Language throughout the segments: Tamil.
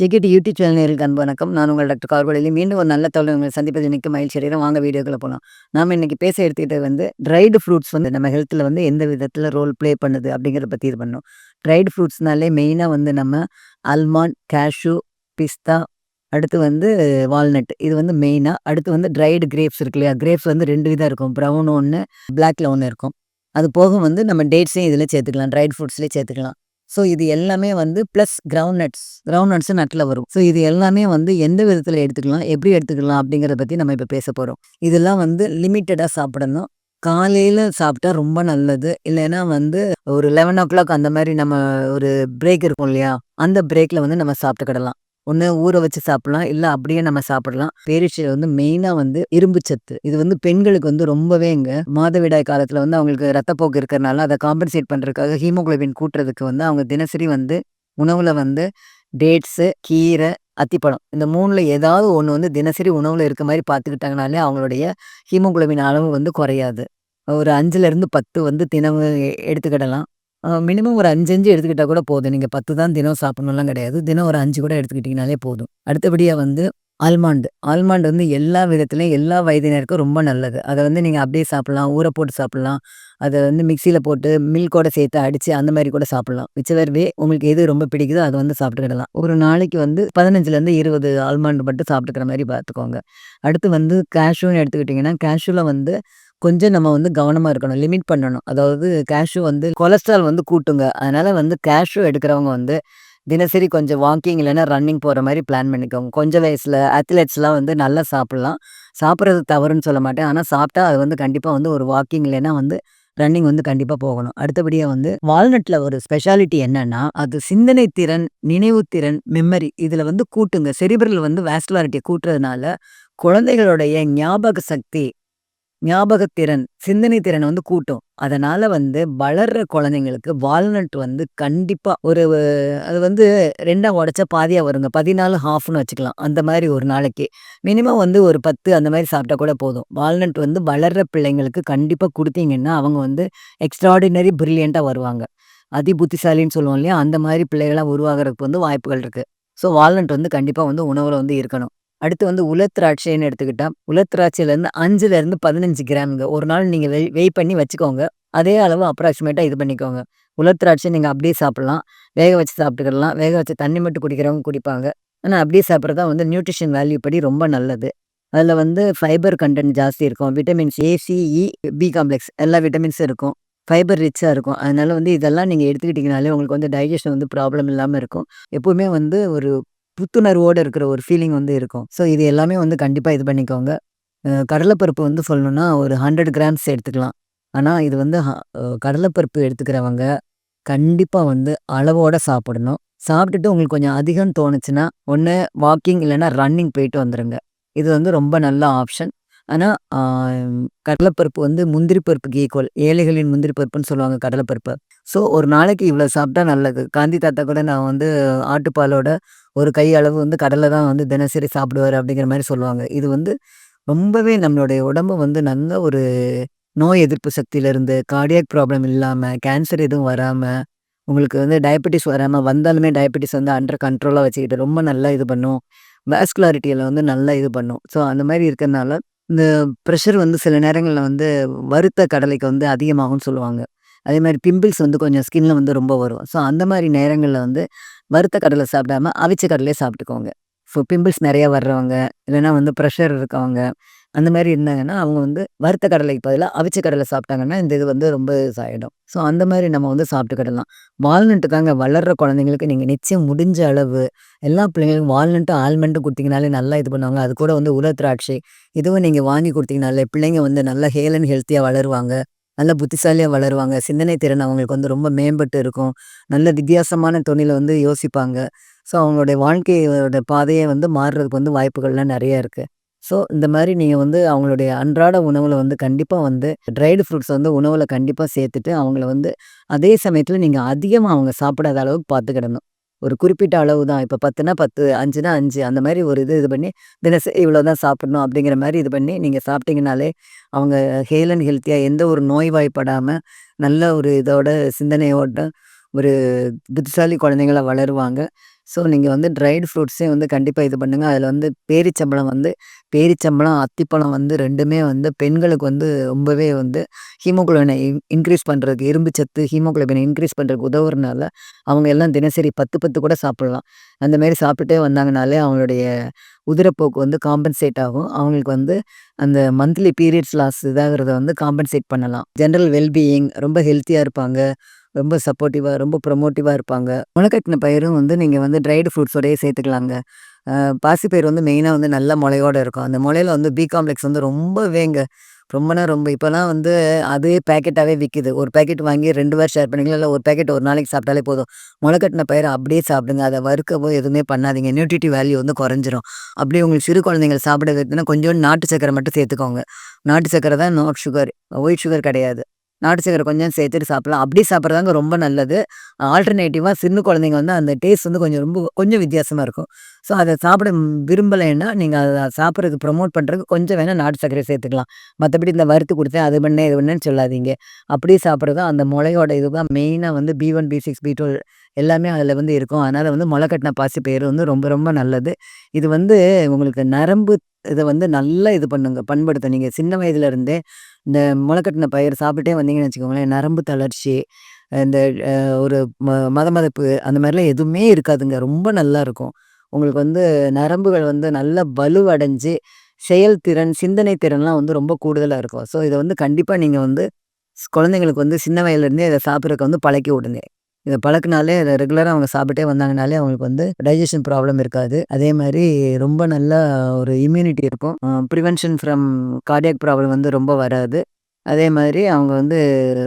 ஜெகேடி யூடியூப் சேனல் நேருக்கு அன்பு வணக்கம். நான் உங்கள் டாக்டர் கார்வழியில் மீண்டும் ஒரு நல்ல தகவல் உங்களை சந்திப்பது மிக்க மகிழ்ச்சி அடைகிறேன். வாங்க வீடியோக்குள்ள போகலாம் நாம் இன்னைக்கு பேச எடுத்துக்கிட்டது வந்து ட்ரைடு ஃப்ரூட்ஸ் வந்து நம்ம ஹெல்த்தில் வந்து எந்த விதத்தில் ரோல் ப்ளே பண்ணுது அப்படிங்கிறத பற்றி இது பண்ணோம் ட்ரைடு ஃப்ரூட்ஸ்னாலே மெயினாக வந்து நம்ம அல்மாண்ட் கேஷு பிஸ்தா அடுத்து வந்து வால்நட் இது வந்து மெயினாக அடுத்து வந்து ட்ரைடு கிரேப்ஸ் இருக்கு இல்லையா? கிரேப்ஸ் வந்து ரெண்டு விதம் இருக்கும். ப்ரௌன் ஒன்று பிளாக்ல ஒன்று இருக்கும். அது போக வந்து நம்ம டேட்ஸையும் இதில் சேர்த்துக்கலாம். ட்ரைட் ஃப்ரூட்ஸ்லேயே சேர்த்துக்கலாம். ஸோ இது எல்லாமே வந்து plus ground nuts ground nuts நட்டில் வரும். ஸோ இது எல்லாமே வந்து எந்த விதத்தில் எடுத்துக்கலாம் எப்படி எடுத்துக்கலாம் அப்படிங்கிறத பற்றி நம்ம இப்போ பேச போகிறோம் இதெல்லாம் வந்து லிமிட்டடாக சாப்பிடணும். காலையில் சாப்பிட்டா ரொம்ப நல்லது. இல்லைன்னா வந்து ஒரு லெவன் ஓ கிளாக் அந்த மாதிரி நம்ம ஒரு பிரேக் இருக்கும் இல்லையா? அந்த பிரேக்கில் வந்து நம்ம சாப்பிட்டுக்கிடலாம். ஒன்று ஊற வச்சு சாப்பிடலாம். இல்லை அப்படியே நம்ம சாப்பிடலாம். பேரிச்சையில் வந்து மெயினாக வந்து இரும்பு சத்து. இது வந்து பெண்களுக்கு வந்து ரொம்பவே இங்கே மாதவிடாய் காலத்தில் வந்து அவங்களுக்கு ரத்தப்போக்கு இருக்கிறனால அதை காம்பன்சேட் பண்ணுறதுக்காக ஹீமோகுளோபின் கூட்டுறதுக்கு வந்து அவங்க தினசரி வந்து உணவில் வந்து டேட்ஸு கீரை அத்திப்பழம் இந்த மூணில் ஏதாவது ஒன்று வந்து தினசரி உணவில் இருக்க மாதிரி பார்த்துக்கிட்டாங்கனாலே அவங்களுடைய ஹீமோகுளோபின் அளவு வந்து குறையாது. ஒரு அஞ்சுலேருந்து பத்து வந்து தினமும் எடுத்துக்கிடலாம். மினிமம் ஒரு அஞ்சு அஞ்சு எடுத்துக்கிட்டால் கூட போதும். நீங்கள் பத்து தான் தினம் சாப்பிட்ணுலாம் கிடையாது. தினம் ஒரு அஞ்சு கூட எடுத்துக்கிட்டிங்கனாலே போதும். அடுத்தபடியாக வந்து ஆல்மாண்டு. ஆல்மாண்டு வந்து எல்லா விதத்துலையும் எல்லா வயதினருக்கும் ரொம்ப நல்லது. அதை வந்து நீங்கள் அப்படியே சாப்பிட்லாம். ஊற போட்டு சாப்பிட்லாம். அதை வந்து மிக்சியில் போட்டு மில்கோட சேர்த்து அடித்து அந்த மாதிரி கூட சாப்பிட்லாம். மிச்சவர்வே உங்களுக்கு எது ரொம்ப பிடிக்குதோ அதை வந்து சாப்பிட்டுக்கிடலாம். ஒரு நாளைக்கு வந்து பதினஞ்சுலேருந்து இருபது ஆல்மாண்டு மட்டும் சாப்பிட்டுக்கிற மாதிரி பார்த்துக்கோங்க. அடுத்து வந்து கேஷ்யூன்னு எடுத்துக்கிட்டிங்கன்னா கேஷ்யூவில் வந்து கொஞ்சம் நம்ம வந்து கவனமாக இருக்கணும் லிமிட் பண்ணணும். அதாவது கேஷ்யூ வந்து கொலஸ்ட்ரால் வந்து கூட்டுங்க. அதனால் வந்து கேஷ்யூ எடுக்கிறவங்க வந்து தினசரி கொஞ்சம் வாக்கிங் இல்லைன்னா ரன்னிங் போகிற மாதிரி பிளான் பண்ணிக்கோங்க. கொஞ்சம் வயசில் அத்லெட்ஸ்லாம் வந்து நல்லா சாப்பிட்லாம். சாப்பிட்றது தவறுன்னு சொல்ல மாட்டேன். ஆனால் சாப்பிட்டா அது வந்து கண்டிப்பாக வந்து ஒரு வாக்கிங் இல்லைன்னா வந்து ரன்னிங் வந்து கண்டிப்பாக போகணும். அடுத்தபடியாக வந்து வால்நட்டில் ஒரு ஸ்பெஷாலிட்டி என்னன்னா அது சிந்தனை திறன் நினைவு திறன் மெமரி இதில் வந்து கூட்டுங்க. செரிபிரல் வந்து வேஸ்ட்லாரிட்டியை கூட்டுறதுனால குழந்தைகளுடைய ஞாபக சக்தி ஞாபகத்திறன், சிந்தனை திறனை வந்து கூட்டும். அதனால வந்து வளர்ற குழந்தைங்களுக்கு வால்நட் வந்து கண்டிப்பா ஒரு அது வந்து ரெண்டா உடச்சா பாதியா வருங்க. 14 ஹாஃப்னு வச்சுக்கலாம். அந்த மாதிரி ஒரு நாளைக்கு. மினிமம் வந்து ஒரு 10 அந்த மாதிரி சாப்பிட்டா கூட போதும். வால்நட் வந்து வளர்ற பிள்ளைங்களுக்கு கண்டிப்பா கொடுத்தீங்கன்னா அவங்க வந்து எக்ஸ்ட்ராடினரி பிரில்லியண்டா வருவாங்க. அதி புத்திசாலின்னு சொல்லுவோம் இல்லையா? அந்த மாதிரி பிள்ளைகளாக உருவாகிறதுக்கு வந்து வாய்ப்புகள் இருக்கு. ஸோ வால்நட் வந்து கண்டிப்பா வந்து உணவுல வந்து இருக்கணும். அடுத்து வந்து உலர் திராட்சைன்னு எடுத்துக்கிட்டா, உலர் திராட்சையிலேருந்து 5லேருந்து 15 கிராம்ங்க. ஒரு நாள் நீங்கள் வெய் வெயிட் பண்ணி வச்சுக்கோங்க. அதே அளவு அப்ராக்சிமேட்டாக இது பண்ணிக்கோங்க. உலர் திராட்சை அப்படியே சாப்பிட்லாம் வேக வச்சு சாப்பிட்டுக்கிடலாம். வேக வச்சு தண்ணி மட்டும் குடிக்கிறவங்க குடிப்பாங்க. ஆனால் அப்படியே சாப்பிட்றது தான் வந்து நியூட்ரிஷன் வேல்யூ படி ரொம்ப நல்லது. அதில் வந்து ஃபைபர் கன்டென்ட் ஜாஸ்தி இருக்கும். Vitamins A C E E, B complex எல்லா விட்டமின்ஸும் இருக்கும். ஃபைபர் ரிச்சாக இருக்கும். அதனால் வந்து இதெல்லாம் நீங்கள் எடுத்துக்கிட்டிங்கனாலே உங்களுக்கு வந்து டைஜஷன் வந்து ப்ராப்ளம் இல்லாமல் இருக்கும். எப்போவுமே வந்து ஒரு புத்துணர்வோடு இருக்கிற ஒரு ஃபீலிங் வந்து இருக்கும். ஸோ இது எல்லாமே வந்து கண்டிப்பாக இது பண்ணிக்கோங்க. கடலைப்பருப்பு வந்து சொல்லணும்னா ஒரு 100 கிராம்ஸ் எடுத்துக்கலாம். ஆனால் இது வந்து கடலைப்பருப்பு எடுத்துக்கிறவங்க கண்டிப்பாக வந்து அளவோடு சாப்பிடணும். சாப்பிட்டுட்டு உங்களுக்கு கொஞ்சம் அதிகம் தோணுச்சுன்னா, ஒன்று வாக்கிங் இல்லைன்னா ரன்னிங் போயிட்டு வந்துடுங்க இது வந்து ரொம்ப நல்ல ஆப்ஷன். ஆனால் கடலைப்பருப்பு வந்து முந்திரி பருப்புக்கு ஈக்குவல். ஏழைகளின் முந்திரி பருப்புன்னு சொல்லுவாங்க கடலைப்பருப்பு ஸோ ஒரு நாளைக்கு இவ்வளோ சாப்பிட்டா நல்லது. காந்தி தாத்தா கூட நான் வந்து ஆட்டுப்பாலோட ஒரு கை அளவு வந்து கடலை தான் வந்து தினசரி சாப்பிடுவார் அப்படிங்கிற மாதிரி சொல்லுவாங்க. இது வந்து ரொம்பவே நம்மளுடைய உடம்பு வந்து நல்ல ஒரு நோய் எதிர்ப்பு சக்தியிலேருந்து கார்டியாக் ப்ராப்ளம் இல்லாமல் கேன்சர் எதுவும் வராமல் உங்களுக்கு வந்து டயபெட்டிஸ் வராமல் வந்தாலுமே டயபெட்டிஸ் வந்து அண்டர் கண்ட்ரோலாக வச்சுக்கிட்டு ரொம்ப நல்லா இது பண்ணும். வேஸ்குலாரிட்டியில் வந்து நல்லா இது பண்ணும். ஸோ அந்த மாதிரி இருக்கிறதுனால இந்த ப்ரெஷர் வந்து சில நேரங்களில் வந்து வறுத்த கடலைக்கு வந்து அதிகமாகும்னு சொல்லுவாங்க. அதே மாதிரி பிம்பிள்ஸ் வந்து கொஞ்சம் ஸ்கின்ல வந்து ரொம்ப வரும். ஸோ அந்த மாதிரி நேரங்களில் வந்து வறுத்த கடலை சாப்பிடாம அவிச்ச கடலையே சாப்பிட்டுக்கோங்க. ஸோ பிம்பிள்ஸ் நிறையா வர்றவங்க, இல்லைன்னா வந்து ப்ரெஷர் இருக்கவங்க, அந்த மாதிரி இருந்தாங்கன்னா, அவங்க வந்து வறுத்த கடலைக்கு பதிலாக அவிச்ச கடலை சாப்பிட்டாங்கன்னா, இந்த இது வந்து ரொம்ப இதாகிடும் ஸோ அந்த மாதிரி நம்ம வந்து சாப்பிட்டுக்கிடலாம். வால்நட்டுக்காங்க வளர்ற குழந்தைங்களுக்கு நீங்கள் நிச்சயம் முடிஞ்ச அளவு எல்லா பிள்ளைங்களுக்கும் வால்நட்டும், ஆல்மெண்ட்டும் கொடுத்தீங்கனாலே நல்லா இது பண்ணுவாங்க. அது கூட வந்து உலர் திராட்சை இதுவும் நீங்கள் வாங்கி கொடுத்தீங்கனாலே பிள்ளைங்க வந்து நல்லா ஹேல் அண்ட் வளருவாங்க. நல்ல புத்திசாலியாக வளருவாங்க. சிந்தனை திறன் அவங்களுக்கு வந்து ரொம்ப மேம்பட்டு இருக்கும். நல்ல வித்தியாசமான தொழிலை வந்து யோசிப்பாங்க. ஸோ அவங்களுடைய வாழ்க்கையோட பாதையை வந்து மாறுறதுக்கு வந்து வாய்ப்புகள்லாம் நிறையா இருக்குது ஸோ இந்த மாதிரி நீங்கள் வந்து அவங்களுடைய அன்றாட உணவில் வந்து கண்டிப்பாக வந்து ட்ரைடு ஃப்ரூட்ஸ் வந்து உணவில் கண்டிப்பாக சேர்த்துட்டு, அவங்கள வந்து அதே சமயத்தில் நீங்கள் அதிகமாக அவங்க சாப்பிடாத அளவுக்கு பார்த்துக்கிடணும். ஒரு குறிப்பிட்ட அளவு தான். இப்போ பத்துனா பத்து அஞ்சுனா அஞ்சு அந்த மாதிரி ஒரு இது இது பண்ணி, தினசரி இவ்வளோ தான் சாப்பிடணும் அப்படிங்கிற மாதிரி இது பண்ணி நீங்கள் சாப்பிட்டீங்கனாலே, அவங்க ஹேல் அண்ட் ஹெல்த்தியாக எந்த ஒரு நோய்வாய்ப்படாமல் நல்ல ஒரு இதோட சிந்தனையோட ஒரு புத்திசாலி குழந்தைங்களா வளருவாங்க. ஸோ நீங்கள் வந்து ட்ரைடு ஃப்ரூட்ஸே வந்து கண்டிப்பாக இது பண்ணுங்கள் அதில் வந்து பேரிச்சம்பழம் வந்து பேரிச்சம்பழம், அத்திப்பழம் வந்து ரெண்டுமே வந்து பெண்களுக்கு வந்து ரொம்பவே வந்து ஹீமோகுளோபின இன்க்ரீஸ் பண்ணுறதுக்கு இரும்பு சத்து, ஹீமோகுளோபினை இன்க்ரீஸ் பண்ணுறதுக்கு உதவுறதுனால அவங்க எல்லாம் தினசரி 10, 10 கூட சாப்பிட்லாம் அந்தமாரி சாப்பிட்டுட்டே வந்தாங்கனாலே அவங்களுடைய உதிரப்போக்கு வந்து காம்பன்சேட் ஆகும். அவங்களுக்கு வந்து அந்த மந்த்லி பீரியட்ஸ் லாஸ் இதாகிறத வந்து காம்பன்சேட் பண்ணலாம். ஜென்ரல் வெல் பீயிங் ரொம்ப ஹெல்த்தியாக இருப்பாங்க. ரொம்ப சப்போர்ட்டிவாக ரொம்ப ப்ரமோட்டிவா இருப்பாங்க. முளைக்கட்டின பயிரும் வந்து நீங்கள் வந்து ட்ரைடு ஃப்ரூட்ஸோடய சேர்த்துக்கலாங்க. பாசிப்பயிர் வந்து மெயினாக வந்து நல்ல முளையோடு இருக்கும். அந்த முளையில வந்து பி காம்ப்ளெக்ஸ் வந்து ரொம்பவேங்க. ரொம்பனா ரொம்ப இப்போலாம் வந்து அதே பேக்கெட்டாகவே விற்கிது ஒரு பேக்கெட் வாங்கி ரெண்டு பேர் ஷேர் பண்ணிக்கலாம். இல்லை ஒரு பேக்கெட் ஒரு நாளைக்கு சாப்பிட்டாலே போதும். முளைக்கட்டின பயிரை அப்படியே சாப்பிடுங்க. அதை வறுக்கவோ எதுவுமே பண்ணாதீங்க. நியூட்ரிட்டிவ் வேல்யூ வந்து குறைஞ்சிரும். அப்படியே உங்களுக்கு சிறு குழந்தைகள் சாப்பிட வைக்கணும்னா கொஞ்சோண்டு நாட்டு சக்கரை மட்டும் சேர்த்துக்கோங்க. நாட்டு சக்கரை தான் நாட் சுகர். ஒயிட் சுகர் கிடையாது. நாட்டு சக்கரை கொஞ்சம் சேர்த்துட்டு சாப்பிடலாம். அப்படி சாப்பிட்றதாங்க ரொம்ப நல்லது. ஆல்டர்னேட்டிவாக சின்ன குழந்தைங்க வந்து அந்த டேஸ்ட் வந்து கொஞ்சம் ரொம்ப கொஞ்சம் வித்தியாசமாக இருக்கும். ஸோ அதை சாப்பிட விரும்பலைன்னா, நீங்கள் அதை சாப்பிட்றது ப்ரொமோட் பண்ணுறதுக்கு கொஞ்சம் வேணால் நாட்டு சக்கரை சேர்த்துக்கலாம். மற்றபடி இந்த வறுத்து கொடுத்தேன் அது பண்ணேன், இது பண்ணேன்னு சொல்லாதீங்க. அப்படியே சாப்பிட்றது அந்த முளையோட இது தான் மெயினாக வந்து B1, B6, B12 எல்லாமே அதில் வந்து இருக்கும். அதனால் வந்து முளைக்கட்டின பேர் வந்து ரொம்ப ரொம்ப நல்லது. இது வந்து உங்களுக்கு நரம்பு இதை வந்து நல்லா இது பண்ணுங்க பண்படுத்த நீங்கள் சின்ன வயதில இருந்தே இந்த முளைக்கட்டின பயிர் சாப்பிட்டே வந்தீங்கன்னு வச்சுக்கோங்களேன், நரம்பு தளர்ச்சி, இந்த ஒரு ம மதமதப்பு அந்த மாதிரிலாம் எதுவுமே இருக்காதுங்க. ரொம்ப நல்லா இருக்கும். உங்களுக்கு வந்து நரம்புகள் வந்து நல்லா வலுவடைஞ்சு, செயல்திறன், சிந்தனை திறன்லாம் வந்து ரொம்ப கூடுதலாக இருக்கும். ஸோ இதை வந்து கண்டிப்பாக நீங்கள் வந்து குழந்தைங்களுக்கு வந்து சின்ன வயதிலேருந்தே இதை சாப்பிட்றதுக்கு வந்து பழக்கி விடுங்க. இதை பழக்கினாலே இதை ரெகுலராக அவங்க சாப்பிட்டே வந்தாங்கனாலே அவங்களுக்கு வந்து டைஜெஷன் ப்ராப்ளம் இருக்காது. அதே மாதிரி ரொம்ப நல்லா ஒரு இம்யூனிட்டி இருக்கும். ப்ரிவென்ஷன் ஃப்ரம் கார்டியாக் ப்ராப்ளம் வந்து ரொம்ப வராது. அதே மாதிரி அவங்க வந்து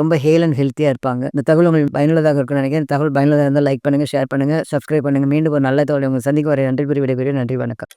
ரொம்ப ஹேல் அண்ட் ஹெல்த்தியாக இருப்பாங்க. இந்த தகவல் உங்களுக்கு பயனுள்ளதாக இருக்கும்னு நினைக்கிறேன். தகவல் பயனுள்ளதாக இருந்தால் லைக் பண்ணுங்க, ஷேர் பண்ணுங்கள் சப்ஸ்கிரைப் பண்ணுங்கள் மீண்டும் ஒரு நல்ல தகவல் உங்களுக்கு சந்திக்க வரை நன்றி பெரிய விடைபெறுகிறேன். நன்றி, வணக்கம்.